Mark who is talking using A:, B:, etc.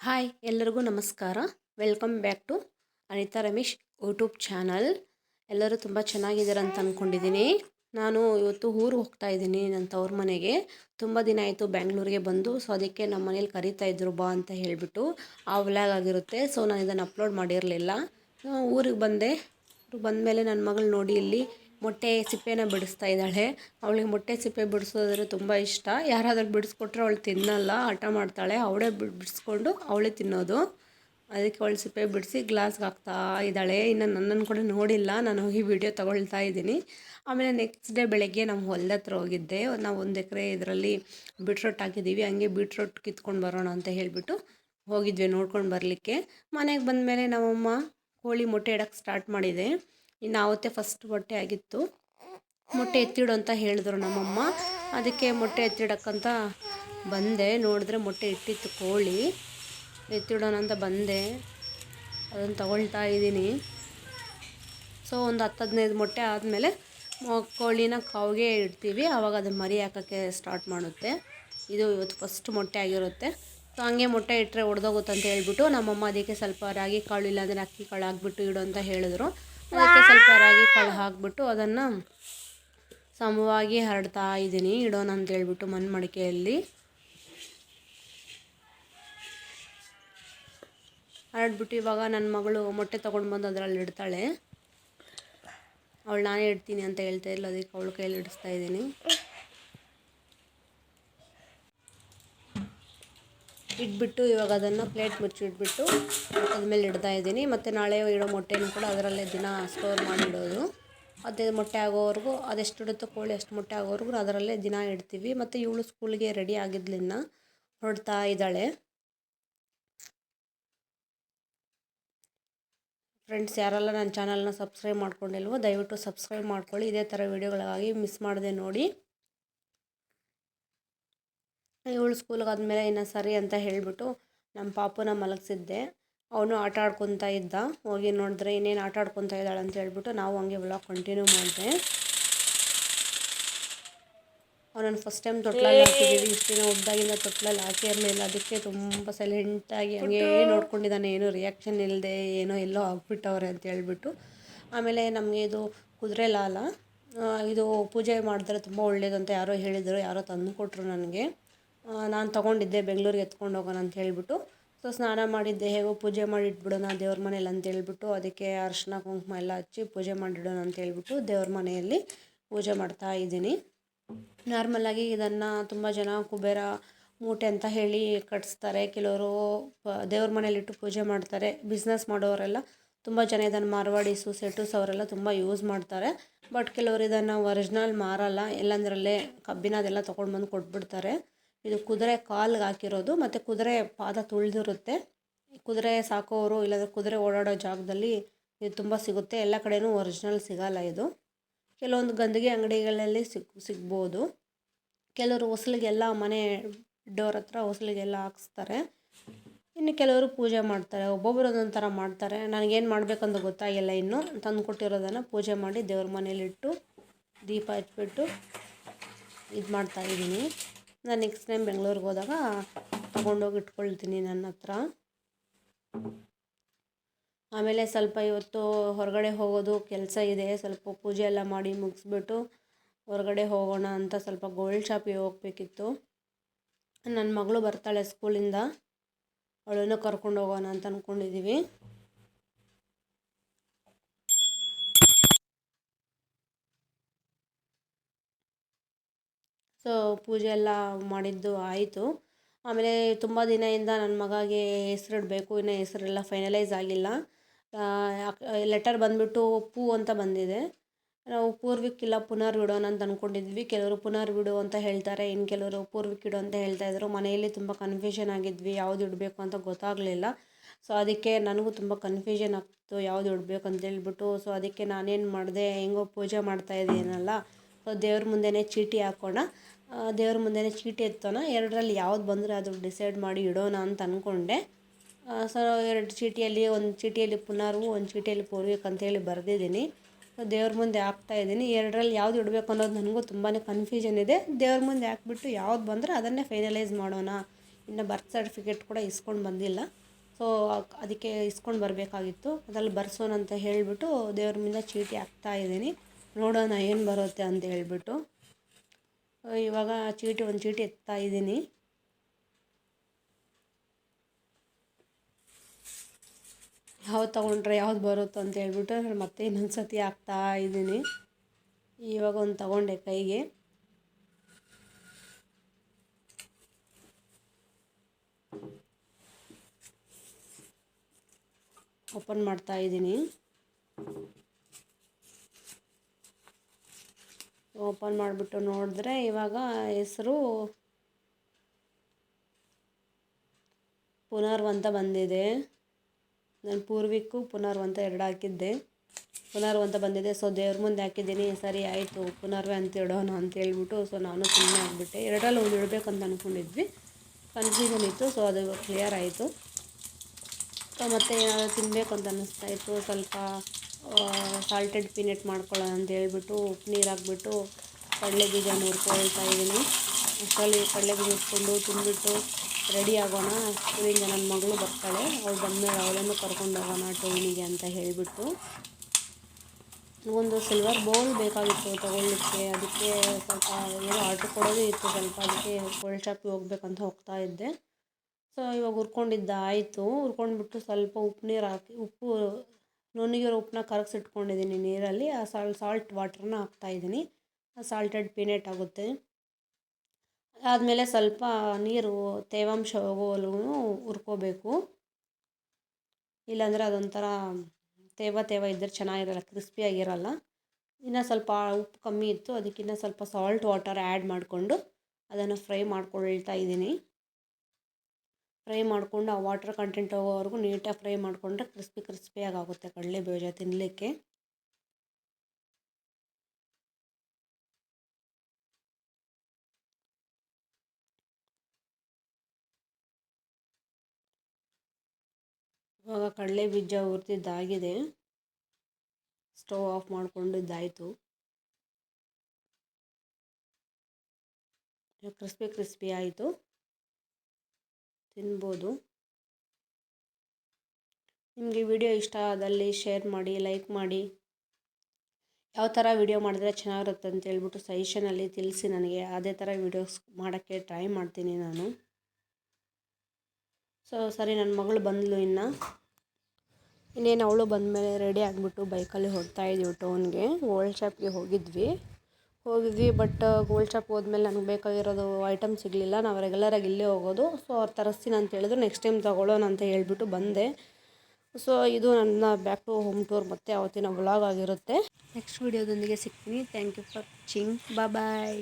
A: Hi, ಎಲ್ಲರಿಗೂ ನಮಸ್ಕಾರ. Welcome back to Anita Ramesh YouTube channel. ಎಲ್ಲರೂ ತುಂಬ ಚೆನ್ನಾಗಿದ್ದಾರೆ ಅಂತ ಅಂದ್ಕೊಂಡಿದ್ದೀನಿ ನಾನು ಇವತ್ತು ಊರಿಗೆ ಹೋಗ್ತಾ ಇದ್ದೀನಿ ನನ್ನ ತವ್ರ ಮನೆಗೆ. ತುಂಬ ದಿನ ಆಯಿತು ಬ್ಯಾಂಗ್ಳೂರಿಗೆ ಬಂದು, ಸೊ ಅದಕ್ಕೆ ನಮ್ಮ ಮನೇಲಿ ಕರೀತಾ ಇದ್ರು ಬಾ ಅಂತ ಹೇಳಿಬಿಟ್ಟು ಆ ವ್ಲಾಗ್ ಆಗಿರುತ್ತೆ. ಸೊ ನಾನು ಇದನ್ನು ಅಪ್ಲೋಡ್ ಮಾಡಿರಲಿಲ್ಲ. ಊರಿಗೆ ಬಂದೆ. ಬಂದಮೇಲೆ ನನ್ನ ಮಗಳು ನೋಡಿ ಇಲ್ಲಿ ಮೊಟ್ಟೆ ಸಿಪ್ಪೆನ ಬಿಡಿಸ್ತಾ ಇದ್ದಾಳೆ. ಅವಳಿಗೆ ಮೊಟ್ಟೆ ಸಿಪ್ಪೆ ಬಿಡಿಸೋದ್ರೆ ತುಂಬ ಇಷ್ಟ. ಯಾರಾದ್ರೂ ಬಿಡಿಸ್ಕೊಟ್ರೆ ಅವಳು ತಿನ್ನಲ್ಲ, ಹಠ ಮಾಡ್ತಾಳೆ. ಅವಳೇ ಬಿಡಿಸ್ಕೊಂಡು ಅವಳೇ ತಿನ್ನೋದು. ಅದಕ್ಕೆ ಅವಳು ಸಿಪ್ಪೆ ಬಿಡಿಸಿ ಗ್ಲಾಸ್ಗೆ ಹಾಕ್ತಾ ಇದ್ದಾಳೆ. ಇನ್ನು ನನ್ನನ್ನು ಕೂಡ ನೋಡಿಲ್ಲ. ನಾನು ಹೋಗಿ ವಿಡಿಯೋ ತೊಗೊಳ್ತಾ ಇದ್ದೀನಿ. ಆಮೇಲೆ ನೆಕ್ಸ್ಟ್ ಡೇ ಬೆಳಗ್ಗೆ ನಮ್ಮ ಹೊಲ್ದ ಹತ್ರ ಹೋಗಿದ್ದೆ. ನಾವು ಒಂದು ಎಕರೆ ಇದರಲ್ಲಿ ಬೀಟ್ರೋಟ್ ಹಾಕಿದ್ದೀವಿ. ಹಂಗೆ ಬೀಟ್ರೋಟ್ ಕಿತ್ಕೊಂಡು ಬರೋಣ ಅಂತ ಹೇಳಿಬಿಟ್ಟು ಹೋಗಿದ್ವಿ ನೋಡ್ಕೊಂಡು ಬರಲಿಕ್ಕೆ. ಮನೆಗೆ ಬಂದ ಮೇಲೆ ನಮ್ಮಮ್ಮ ಕೋಳಿ ಮೊಟ್ಟೆ ಇಡೋಕ್ಕೆ ಸ್ಟಾರ್ಟ್ ಮಾಡಿದೆ. ಇನ್ನು ಆವತ್ತೇ ಫಸ್ಟ್ ಮೊಟ್ಟೆ ಆಗಿತ್ತು. ಮೊಟ್ಟೆ ಎತ್ತಿಡು ಅಂತ ಹೇಳಿದ್ರು ನಮ್ಮಮ್ಮ. ಅದಕ್ಕೆ ಮೊಟ್ಟೆ ಎತ್ತಿಡಕ್ಕಂತ ಬಂದೆ. ನೋಡಿದ್ರೆ ಮೊಟ್ಟೆ ಇಟ್ಟಿತ್ತು ಕೋಳಿ. ಎತ್ತಿಡೋಣ ಅಂತ ಬಂದೆ. ಅದನ್ನು ತಗೊಳ್ತಾ ಇದ್ದೀನಿ. ಸೊ ಒಂದು ಹತ್ತು ಹದಿನೈದು ಮೊಟ್ಟೆ ಆದಮೇಲೆ ಕೋಳಿನ ಕಾವಿಗೆ ಇಡ್ತೀವಿ. ಆವಾಗ ಅದು ಮರಿ ಹಾಕೋಕ್ಕೆ ಸ್ಟಾರ್ಟ್ ಮಾಡುತ್ತೆ. ಇದು ಇವತ್ತು ಫಸ್ಟ್ ಮೊಟ್ಟೆ ಆಗಿರುತ್ತೆ. ಸೊ ಹಂಗೆ ಮೊಟ್ಟೆ ಇಟ್ಟರೆ ಒಡೆದೋಗುತ್ತೆ ಅಂತ ಹೇಳ್ಬಿಟ್ಟು ನಮ್ಮಮ್ಮ ಅದಕ್ಕೆ ಸ್ವಲ್ಪ ರಾಗಿ ಕಾಳು ಇಲ್ಲಾಂದರೆ ಅಕ್ಕಿ ಕಾಳು ಹಾಕ್ಬಿಟ್ಟು ಇಡು ಅಂತ ಹೇಳಿದ್ರು. ಅದಕ್ಕೆ ಸ್ವಲ್ಪ ರಾಗಿ ಕಾಳು ಹಾಕ್ಬಿಟ್ಟು ಅದನ್ನು ಸಮವಾಗಿ ಹರಡ್ತಾ ಇದ್ದೀನಿ. ಇಡೋಣ ಅಂತ ಹೇಳ್ಬಿಟ್ಟು ಮಣ್ಣು ಮಡಿಕೆಯಲ್ಲಿ ಹರಡ್ಬಿಟ್ಟು ಇವಾಗ ನನ್ನ ಮಗಳು ಮೊಟ್ಟೆ ತೊಗೊಂಡು ಬಂದು ಅದರಲ್ಲಿ ಇಡ್ತಾಳೆ. ಅವಳು ನಾನೇ ಇಡ್ತೀನಿ ಅಂತ ಹೇಳ್ತಾ ಇಲ್ಲ ಅದಕ್ಕೆ ಅವಳ ಕೈಯಲ್ಲಿ ಇಡಿಸ್ತಾ ಇದ್ದೀನಿ. ಇಟ್ಬಿಟ್ಟು ಇವಾಗ ಅದನ್ನು ಪ್ಲೇಟ್ ಮುಚ್ಚಿಟ್ಬಿಟ್ಟು ಅದ್ಮೇಲೆ ಇಡ್ತಾ ಇದ್ದೀನಿ. ಮತ್ತು ನಾಳೆ ಇಡೋ ಮೊಟ್ಟೆನೂ ಕೂಡ ಅದರಲ್ಲೇ ದಿನ ಸ್ಟೋರ್ ಮಾಡಿಡೋದು ಅದೇ ಮೊಟ್ಟೆ ಆಗೋವರೆಗೂ ಅದೆಷ್ಟು ಇಡುತ್ತೋ ಕೋಳಿ ಅಷ್ಟು ಮೊಟ್ಟೆ ಆಗೋವರೆಗೂ ಅದರಲ್ಲೇ ದಿನ ಇಡ್ತೀವಿ. ಮತ್ತು ಇವಳು ಸ್ಕೂಲ್ಗೆ ರೆಡಿ ಆಗಿದ್ಲಿನ್ನ ಹೊರಡ್ತಾ ಇದ್ದಾಳೆ. ಫ್ರೆಂಡ್ಸ್ ಯಾರೆಲ್ಲ ನನ್ನ ಚಾನಲ್ನ ಸಬ್ಸ್ಕ್ರೈಬ್ ಮಾಡ್ಕೊಂಡಿಲ್ವೋ ದಯವಿಟ್ಟು ಸಬ್ಸ್ಕ್ರೈಬ್ ಮಾಡ್ಕೊಳ್ಳಿ. ಇದೇ ಥರ ವೀಡಿಯೋಗಳಾಗಿ ಮಿಸ್ ಮಾಡದೆ ನೋಡಿ. ಇವಳು ಸ್ಕೂಲ್ಗೆ ಆದಮೇಲೆ ಇನ್ನು ಸರಿ ಅಂತ ಹೇಳಿಬಿಟ್ಟು ನಮ್ಮ ಪಾಪುನ ಮಲಗಿಸಿದ್ದೆ. ಅವನು ಆಟ ಆಡ್ಕೊತಾ ಇದ್ದ. ಹೋಗಿ ನೋಡಿದ್ರೆ ಇನ್ನೇನು ಆಟ ಆಡ್ಕೊತಾ ಇದ್ದಾಳೆ ಅಂತ ಹೇಳ್ಬಿಟ್ಟು ನಾವು ಹಂಗೆ ವ್ಲಾಗ್ ಕಂಟಿನ್ಯೂ ಮಾಡಿದೆ. ಅವನನ್ನು ಫಸ್ಟ್ ಟೈಮ್ ತೊಟ್ಲಲ್ಲಿ ಹಾಕಿದ್ದೀವಿ ಇಷ್ಟು ದಿನ ಒಬ್ಬಾಗಿಂದ ತೊಟ್ಲಲ್ಲಿ ಹಾಕಿರಲಿಲ್ಲ ಅದಕ್ಕೆ ತುಂಬ ಸೈಲೆಂಟಾಗಿ ಹಂಗೆ ನೋಡ್ಕೊಂಡಿದ್ದಾನೆ. ಏನೂ ರಿಯಾಕ್ಷನ್ ಇಲ್ಲದೆ ಏನೋ ಎಲ್ಲೋ ಆಗ್ಬಿಟ್ಟವ್ರೆ ಅಂತ ಹೇಳ್ಬಿಟ್ಟು. ಆಮೇಲೆ ನಮಗೆ ಇದು ಕುದುರೆ ಲಾಲ. ಇದು ಪೂಜೆ ಮಾಡಿದ್ರೆ ತುಂಬ ಒಳ್ಳೇದು ಅಂತ ಯಾರೋ ಹೇಳಿದರು. ಯಾರೋ ತಂದು ಕೊಟ್ಟರು ನನಗೆ. ನಾನು ತೊಗೊಂಡಿದ್ದೆ, ಬೆಂಗಳೂರಿಗೆ ಎತ್ಕೊಂಡು ಹೋಗೋಣ ಅಂತ ಹೇಳಿಬಿಟ್ಟು. ಸೊ, ಸ್ನಾನ ಮಾಡಿದ್ದೆ, ಹೇಗೋ ಪೂಜೆ ಮಾಡಿಟ್ಬಿಡೋಣ ದೇವ್ರ ಮನೇಲಿ ಅಂತ ಹೇಳ್ಬಿಟ್ಟು, ಅದಕ್ಕೆ ಅರಿಶಿನ ಕುಂಕುಮ ಎಲ್ಲ ಹಚ್ಚಿ ಪೂಜೆ ಮಾಡಿಡೋಣ ಅಂತ ಹೇಳ್ಬಿಟ್ಟು ದೇವ್ರ ಮನೆಯಲ್ಲಿ ಪೂಜೆ ಮಾಡ್ತಾ ಇದ್ದೀನಿ. ನಾರ್ಮಲಾಗಿ ಇದನ್ನು ತುಂಬ ಜನ ಕುಬೇರ, ಮೂಟೆ ಅಂತ ಹೇಳಿ ಕಟ್ಸ್ತಾರೆ. ಕೆಲವರು ದೇವ್ರ ಮನೇಲಿಟ್ಟು ಪೂಜೆ ಮಾಡ್ತಾರೆ. ಬಿಸ್ನೆಸ್ ಮಾಡೋರೆಲ್ಲ ತುಂಬ ಜನ ಇದನ್ನು ಮಾರ್ವಾಡಿಸು ಸೆಟುಸ್ ಅವರೆಲ್ಲ ತುಂಬ ಯೂಸ್ ಮಾಡ್ತಾರೆ. ಬಟ್ ಕೆಲವರು ಇದನ್ನು ಒರಿಜಿನಲ್ ಮಾರಲ್ಲ, ಎಲ್ಲಂದ್ರಲ್ಲೇ ಕಬ್ಬಿನದೆಲ್ಲ ತೊಗೊಂಡು ಬಂದು ಕೊಟ್ಬಿಡ್ತಾರೆ. ಇದು ಕುದುರೆ ಕಾಲ್ಗೆ ಹಾಕಿರೋದು, ಮತ್ತು ಕುದುರೆ ಪಾದ ತುಳಿದಿರುತ್ತೆ. ಕುದುರೆ ಸಾಕೋರು ಇಲ್ಲಾಂದರೆ ಕುದುರೆ ಓಡಾಡೋ ಜಾಗದಲ್ಲಿ ಇದು ತುಂಬ ಸಿಗುತ್ತೆ. ಎಲ್ಲ ಕಡೆಯೂ ಒರಿಜಿನಲ್ ಸಿಗಲ್ಲ ಇದು. ಕೆಲವೊಂದು ಗಂದಗಿ ಅಂಗಡಿಗಳಲ್ಲಿ ಸಿಗ್ ಸಿಗ್ಬೋದು. ಕೆಲವರು ಹೊಸಲಿಗೆಲ್ಲ ಮನೆ ಡೋರ್ ಹತ್ರ ಹೊಸಲಿಗೆಲ್ಲ ಹಾಕ್ಸ್ತಾರೆ. ಇನ್ನು ಕೆಲವರು ಪೂಜೆ ಮಾಡ್ತಾರೆ. ಒಬ್ಬೊಬ್ಬರು ಒಂದೊಂದು ಥರ ಮಾಡ್ತಾರೆ. ನನಗೇನು ಮಾಡಬೇಕಂತ ಗೊತ್ತಾಗಿಲ್ಲ ಇನ್ನು. ತಂದು ಕೊಟ್ಟಿರೋದನ್ನು ಪೂಜೆ ಮಾಡಿ ದೇವ್ರ ಮನೇಲಿಟ್ಟು ದೀಪ ಹಚ್ಬಿಟ್ಟು ಇದು ಮಾಡ್ತಾಯಿದ್ದೀನಿ ನಾನು ನೆಕ್ಸ್ಟ್ ಟೈಮ್ ಬೆಂಗಳೂರಿಗೆ ಹೋದಾಗ ತೊಗೊಂಡೋಗಿ ಇಟ್ಕೊಳ್ತೀನಿ ನನ್ನ ಹತ್ರ. ಆಮೇಲೆ ಸ್ವಲ್ಪ ಇವತ್ತು ಹೊರಗಡೆ ಹೋಗೋದು ಕೆಲಸ ಇದೆ, ಸ್ವಲ್ಪ ಪೂಜೆ ಎಲ್ಲ ಮಾಡಿ ಮುಗಿಸ್ಬಿಟ್ಟು ಹೊರಗಡೆ ಹೋಗೋಣ ಅಂತ ಸ್ವಲ್ಪ ಗೋಲ್ಡ್ ಶಾಪಿಗೆ ಹೋಗಬೇಕಿತ್ತು. ನನ್ನ ಮಗಳು ಬರ್ತಾಳೆ ಸ್ಕೂಲಿಂದ ಅವಳನ್ನು ಕರ್ಕೊಂಡು ಹೋಗೋಣ ಅಂತ ಅಂದ್ಕೊಂಡಿದ್ದೀವಿ ಸೊ ಪೂಜೆ ಎಲ್ಲ ಮಾಡಿದ್ದು ಆಯಿತು. ಆಮೇಲೆ ತುಂಬ ದಿನದಿಂದ ನನ್ನ ಮಗಗೆ ಹೆಸರಿಡಬೇಕು. ಇನ್ನು ಹೆಸರೆಲ್ಲ ಫೈನಲೈಸ್ ಆಗಿಲ್ಲ. ಲೆಟರ್ ಬಂದುಬಿಟ್ಟು ಪೂ ಅಂತ ಬಂದಿದೆ. ನಾವು ಪೂರ್ವಿಕಿಲ್ಲ ಪುನರ್ವಿಡೋಣ ಅಂತ ಅಂದ್ಕೊಂಡಿದ್ವಿ ಕೆಲವರು ಪುನರ್ವಿಡು ಅಂತ ಹೇಳ್ತಾರೆ. ಇನ್ನು ಕೆಲವರು ಪೂರ್ವಿಕ್ ಇಡು ಅಂತ ಇದ್ದರು ಮನೆಯಲ್ಲಿ ತುಂಬ ಕನ್ಫ್ಯೂಷನ್ ಆಗಿದ್ವಿ. ಯಾವ್ದು ಇಡಬೇಕು ಅಂತ ಗೊತ್ತಾಗಲಿಲ್ಲ. ಸೊ ಅದಕ್ಕೆ ನನಗೂ ತುಂಬ ಕನ್ಫ್ಯೂಷನ್ ಆಗ್ತು. ಯಾವ್ದು ಇಡಬೇಕು ಅಂತ ಹೇಳ್ಬಿಟ್ಟು. ಸೊ ಅದಕ್ಕೆ ನಾನೇನು ಮಾಡಿದೆ? ಹೆಂಗೋ ಪೂಜೆ ಮಾಡ್ತಾ ಇದ್ದೀನಲ್ಲ. ಸೊ ದೇವ್ರ ಮುಂದೆನೇ ಚೀಟಿ ಹಾಕೋಣ. ದೇವ್ರ ಮುಂದೆನೇ ಚೀಟಿ ಎತ್ತೋಣ. ಎರಡರಲ್ಲಿ ಯಾವ್ದು ಬಂದರೆ ಅದು ಡಿಸೈಡ್ ಮಾಡಿ ಇಡೋಣ ಅಂತ ಅಂದ್ಕೊಂಡೆ ಸೊ ಎರಡು ಚೀಟಿಯಲ್ಲಿ, ಒಂದು ಚೀಟಿಯಲ್ಲಿ ಪುನರ್ವು, ಒಂದು ಚೀಟಿಯಲ್ಲಿ ಪೂರ್ವಿಕ್ ಅಂತೇಳಿ ಬರೆದಿದ್ದೀನಿ. ದೇವ್ರ ಮುಂದೆ ಹಾಕ್ತಾ ಇದ್ದೀನಿ. ಎರಡರಲ್ಲಿ ಯಾವ್ದು ಇಡಬೇಕು ಅನ್ನೋದು ನನಗೂ ತುಂಬಾ ಕನ್ಫ್ಯೂಷನ್ ಇದೆ. ದೇವ್ರ ಮುಂದೆ ಹಾಕ್ಬಿಟ್ಟು ಯಾವ್ದು ಬಂದರೆ ಅದನ್ನೇ ಫೈನಲೈಸ್ ಮಾಡೋಣ. ಇನ್ನು ಬರ್ತ್ ಸರ್ಟಿಫಿಕೇಟ್ ಕೂಡ ಇಸ್ಕೊಂಡು ಬಂದಿಲ್ಲ. ಸೊ ಅದಕ್ಕೆ ಇಸ್ಕೊಂಡು ಬರಬೇಕಾಗಿತ್ತು. ಅದರಲ್ಲಿ ಬರ್ಸೋಣ ಅಂತ ಹೇಳಿಬಿಟ್ಟು ದೇವ್ರ ಮುಂದೆ ಚೀಟಿ ಹಾಕ್ತಾ ಇದ್ದೀನಿ. ನೋಡೋಣ ಏನು ಬರುತ್ತೆ ಅಂತ ಹೇಳ್ಬಿಟ್ಟು. ಇವಾಗ ಚೀಟಿ ಒಂದು ಚೀಟಿ ಎತ್ತಾ ಇದ್ದೀನಿ. ಯಾವ್ದು ತೊಗೊಂಡ್ರೆ ಯಾವ್ದು ಬರುತ್ತೋ ಅಂತ ಹೇಳ್ಬಿಟ್ಟು ಮತ್ತೆ ಇನ್ನೊಂದು ಸತಿ ಹಾಕ್ತಾ ಇದ್ದೀನಿ. ಇವಾಗ ಒಂದು ತಗೊಂಡೆ ಕೈಗೆ. ಓಪನ್ ಮಾಡ್ತಾ ಇದ್ದೀನಿ. ಓಪನ್ ಮಾಡಿಬಿಟ್ಟು ನೋಡಿದ್ರೆ ಇವಾಗ ಹೆಸರು ಪುನರ್ವಂತ ಬಂದಿದೆ. ನಾನು ಪೂರ್ವಿಕ್ಕು ಪುನರ್ವಂತ ಎರಡು ಹಾಕಿದ್ದೆ. ಪುನರ್ವಂತ ಬಂದಿದೆ. ಸೊ ದೇವ್ರ ಮುಂದೆ ಹಾಕಿದ್ದೀನಿ. ಸರಿ ಆಯಿತು. ಪುನರ್ವೆ ಅಂತ ಇಡೋಣ ಅಂತ ಹೇಳ್ಬಿಟ್ಟು ಸೊ ನಾನು ಸುಮ್ಮನೆ ಆಗಿಬಿಟ್ಟೆ. ಎರಡರಲ್ಲಿ ಒಂದು ಇಡಬೇಕಂತ ಅಂದ್ಕೊಂಡಿದ್ವಿ ಕನ್ಫ್ಯೂಷನ್ ಇತ್ತು ಸೊ ಅದು ಕ್ಲಿಯರ್ ಆಯಿತು. ಮತ್ತು ಏನಾದರೂ ತಿನ್ನಬೇಕು ಅಂತ ಅನ್ನಿಸ್ತಾ ಇತ್ತು. ಸ್ವಲ್ಪ ಸಾಲ್ಟೆಡ್ ಪೀನೆಟ್ ಮಾಡ್ಕೊಳ್ಳೋಣ ಅಂತ ಹೇಳ್ಬಿಟ್ಟು ಉಪ್ಪು ನೀರು ಹಾಕ್ಬಿಟ್ಟು ಕಡಲೆ ಬೀಜ ಹುರ್ಕೊಳ್ತಾ ಇದ್ದೀನಿ. ಅಷ್ಟರಲ್ಲಿ ಕಡಲೆ ಬೀಜ ಹುರ್ಕೊಂಡು ತಿಂದ್ಬಿಟ್ಟು ರೆಡಿ ಆಗೋಣ. ಸ್ಕೂಲಿಂದ ನನ್ನ ಮಗಳು ಬರ್ತಾಳೆ. ಅವ್ಳು ಬಂದಮೇಲೆ ಅವಳನ್ನು ಕರ್ಕೊಂಡು ಹೋಗೋಣ ಟೌನಿಗೆ ಅಂತ ಹೇಳಿಬಿಟ್ಟು. ಒಂದು ಸಿಲ್ವರ್ ಬೌಲ್ ಬೇಕಾಗಿತ್ತು ತೊಗೊಳ್ಳಿಕ್ಕೆ. ಅದಕ್ಕೆ ಸ್ವಲ್ಪ ಏನೋ ಆರ್ಡ್ರ್ ಕೊಡೋದು ಇತ್ತು. ಸ್ವಲ್ಪ ಅದಕ್ಕೆ ಗೋಲ್ಡ್ ಶಾಪಿಗೆ ಹೋಗ್ಬೇಕಂತ ಹೋಗ್ತಾ ಇದ್ದೆ. ಸೊ ಇವಾಗ ಹುರ್ಕೊಂಡಿದ್ದ ಆಯಿತು. ಹುರ್ಕೊಂಡ್ಬಿಟ್ಟು ಸ್ವಲ್ಪ ಉಪ್ಪು ನೀರು ಹಾಕಿ, ಉಪ್ಪು ನುಣ್ಣಗಿರೋ ಉಪ್ಪನ್ನ ಕರಗಿಸಿಟ್ಕೊಂಡಿದ್ದೀನಿ ನೀರಲ್ಲಿ. ಆ ಸಾಲ್ ಸಾಲ್ಟ್ ವಾಟ್ರನ್ನ ಹಾಕ್ತಾಯಿದ್ದೀನಿ ಸಾಲ್ಟೆಡ್ ಪೀನೆಟ್ ಆಗುತ್ತೆ. ಆದಮೇಲೆ ಸ್ವಲ್ಪ ನೀರು, ತೇವಾಂಶ ಹೋಗೋವರೆಗೂ ಹುರ್ಕೋಬೇಕು. ಇಲ್ಲಾಂದರೆ ಅದೊಂಥರ ತೇವ ತೇವ ಇದ್ದರೆ ಚೆನ್ನಾಗಿರಲ್ಲ ಕ್ರಿಸ್ಪಿಯಾಗಿರಲ್ಲ ಇನ್ನು ಸ್ವಲ್ಪ ಉಪ್ಪು ಕಮ್ಮಿ ಇತ್ತು. ಅದಕ್ಕಿನ್ನ ಸ್ವಲ್ಪ ಸಾಲ್ಟ್ ವಾಟರ್ ಆ್ಯಡ್ ಮಾಡಿಕೊಂಡು ಅದನ್ನು ಫ್ರೈ ಮಾಡ್ಕೊಳ್ತಾ ಇದ್ದೀನಿ. ಫ್ರೈ ಮಾಡಿಕೊಂಡು ಆ ವಾಟರ್ ಕಂಟೆಂಟ್ ಹೋಗೋವರೆಗೂ ನೀಟಾಗಿ ಫ್ರೈ ಮಾಡಿಕೊಂಡ್ರೆ ಕ್ರಿಸ್ಪಿ ಕ್ರಿಸ್ಪಿಯಾಗಿ ಆಗುತ್ತೆ ಕಡಲೆ ಬೀಜ ತಿನ್ನಲಿಕ್ಕೆ. ಇವಾಗ ಕಡಲೆ ಬೀಜ ಹುರಿದಿದ್ದಾಗಿದೆ. ಸ್ಟವ್ ಆಫ್ ಮಾಡಿಕೊಂಡಿದ್ದಾಯಿತು. ಕ್ರಿಸ್ಪಿ ಕ್ರಿಸ್ಪಿ ಆಯಿತು. ತಿನ್ಬೋದು. ನಿಮಗೆ ವಿಡಿಯೋ ಇಷ್ಟ ಆದಲ್ಲಿ ಶೇರ್ ಮಾಡಿ, ಲೈಕ್ ಮಾಡಿ. ಯಾವ ಥರ ವಿಡಿಯೋ ಮಾಡಿದ್ರೆ ಚೆನ್ನಾಗಿರುತ್ತೆ ಅಂತ ಹೇಳ್ಬಿಟ್ಟು ಸಜೆಷನಲ್ಲಿ ತಿಳಿಸಿ ನನಗೆ. ಅದೇ ಥರ ವಿಡಿಯೋಸ್ ಮಾಡೋಕ್ಕೆ ಟ್ರೈ ಮಾಡ್ತೀನಿ ನಾನು. ಸೊ ಸರಿ ನನ್ನ ಮಗಳು ಬಂದಳು ಇನ್ನು. ಇನ್ನೇನು, ಅವಳು ಬಂದಮೇಲೆ ರೆಡಿ ಆಗಿಬಿಟ್ಟು ಬೈಕಲ್ಲಿ ಹೊಡ್ತಾ ಇದ್ದೀವಿ ಟೌನ್ಗೆ ಓಲ್ಡ್ ಶಾಪ್ಗೆ ಹೋಗಿದ್ವಿ. ಹೋಗಿದ್ವಿ ಬಟ್ ಗೋಲ್ಡ್ ಶಾಪ್ ಹೋದ್ಮೇಲೆ ನನಗೆ ಬೇಕಾಗಿರೋದು ಐಟಮ್ ಸಿಗಲಿಲ್ಲ. ನಾವು ರೆಗ್ಯುಲರಾಗಿ ಇಲ್ಲೇ ಹೋಗೋದು. ಸೊ ಅವ್ರು ತರಿಸ್ತೀನಿ ಅಂತ ಹೇಳಿದ್ರು. ನೆಕ್ಸ್ಟ್ ಟೈಮ್ ತೊಗೊಳ್ಳೋಣ ಅಂತ ಹೇಳಿಬಿಟ್ಟು ಬಂದೆ. ಸೊ ಇದು ನನ್ನ ಬ್ಯಾಕ್ ಟು ಹೋಮ್ ಟೂರ್ ಮತ್ತು ಅವತ್ತಿನ ವ್ಲಾಗ್ ಆಗಿರುತ್ತೆ. ನೆಕ್ಸ್ಟ್ ವೀಡಿಯೋದೊಂದಿಗೆ ಸಿಗ್ತೀನಿ. Thank you for watching bye